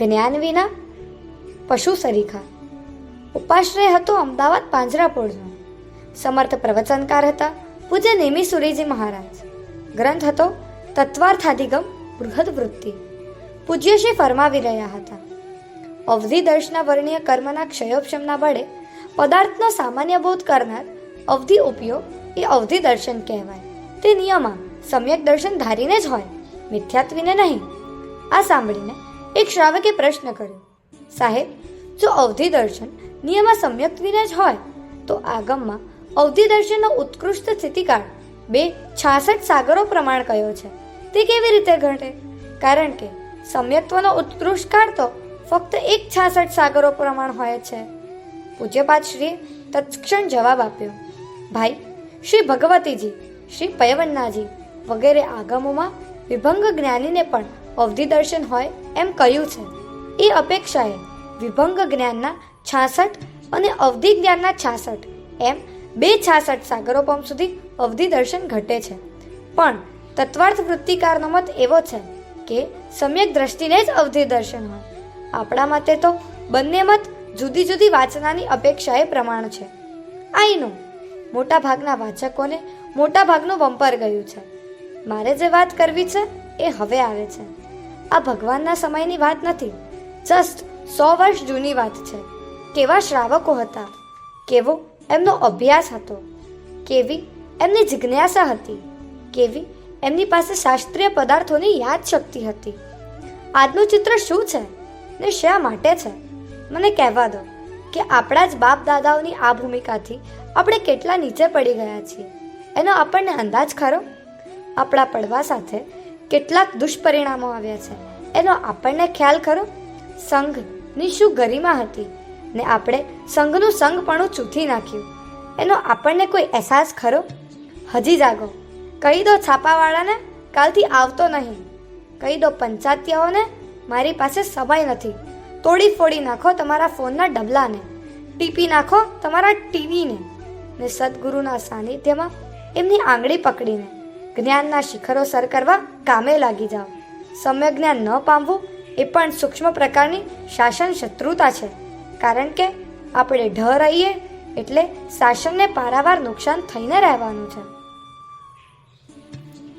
જ્ઞાન વિના પશુ સરીખા. ઉપાશ્રય હતો અમદાવાદ પાંજરાપોળનો સમર્થ પ્રવચનકાર હતા પૂજ્ય નેમી સુરીજી મહારાજ. ગ્રંથ હતો તત્વાર્થાધિગમ બૃહદ વૃત્તિ. પૂજ્ય શ્રી ફરમાવી રહ્યા હતા. અવધિ દર્શના વર્ણીય કર્મના ક્ષયોપશમના બળે પદાર્થનો સામાન્ય બોધ કરનાર અવધિ ઉપયોગ એ અવધિ દર્શન કહેવાય. તે નિયમા સમ્યક દર્શન ધારીને જ હોય. મિથ્યાત્વીને નહીં. આ સાંભળીને એક શ્રાવકે પ્રશ્ન કર્યો, સાહેબ, જો અવધિ દર્શન નિયમા સમ્યક્ત્વીને જ હોય, તો આગમમાં અવધિ દર્શનનો ઉત્કૃષ્ટ સ્થિતિકાળ બે છાસઠ સાગરો પ્રમાણ કયો છે? તે કેવી રીતે ઘટે? કારણ કે સમ્યક્ત્વનો ઉત્કૃષ્ટ કાળ તો ફક્ત એક છાસઠ સાગરો પ્રમાણ હોય છે. પૂજ્યપાદ શ્રીએ તત્ક્ષણ જવાબ આપ્યો, ભાઈ, શ્રી ભગવતીજી, શ્રી પયવન્નાજી વગેરે આગમોમાં વિભંગ જ્ઞાનીને પણ અવધિ દર્શન હોય એમ કહ્યું છે. એ અપેક્ષાએ વિભંગ જ્ઞાનના છાસઠ અને અવધિ જ્ઞાનના છાસઠ એમ બે છાસઠ સાગરોપમ સુધી અવધિ દર્શન ઘટે છે. પણ તત્વાર્થ વૃત્તિકારનો મત એવો છે કે સમ્યક દ્રષ્ટિને જ અવધિ દર્શન હોય. આપણા મતે તો બંને મત જુદી જુદી વાંચનાની અપેક્ષાએ પ્રમાણ છે. આઈનું મોટા ભાગના વાચકોને મોટા ભાગનું બમ્પર ગયું છે. મારે જે વાત કરવી છે એ હવે આવે છે. આ ભગવાનના સમયની વાત નથી. જસ્ટ સો વર્ષ જૂની વાત છે. કેવા શ્રાવકો હતા. કેવો એમનો અભ્યાસ હતો. કેવી એમની જિજ્ઞાસા હતી. કેવી એમની પાસે શાસ્ત્રીય પદાર્થોની યાદ શક્તિ હતી. આજનું ચિત્ર શું છે ને શા માટે છે? મને કહેવા દો કે આપણા જ બાપ દાદાઓની આ ભૂમિકાથી આપણે કેટલા નીચે પડી ગયા છીએ. એનો આપણને અંદાજ ખરો? આપણા પડવા સાથે કેટલાક દુષ્પરિણામો આવ્યા છે. એનો આપણને ખ્યાલ ખરો? સંઘની શું ગરિમા હતી ને આપણે સંઘનું સંઘપણું ચૂથી નાખ્યું. એનો આપણને કોઈ અહેસાસ ખરો? હજી જાગો. કહી દો છાપાવાળાને, કાલથી આવતો નહીં. કહી દો પંચાયતીઓને, મારી પાસે સમય નથી. તોડી ફોડી નાખો તમારા ફોનના ડબલાને. ટીપી નાખો તમારા ટીવીને. ને સદગુરુના સાનિધ્યમાં એમની આંગળી પકડીને. જ્ઞાનના શિખરો સર કરવા કામે લાગી જાઓ. સમ્યક જ્ઞાન ન પામવું એ પણ સૂક્ષ્મ પ્રકારની શાસન શત્રુતા છે. કારણ કે આપણે ઢ રહીએ એટલે શાસનને પારાવાર નુકસાન થઈને રહેવાનું છે.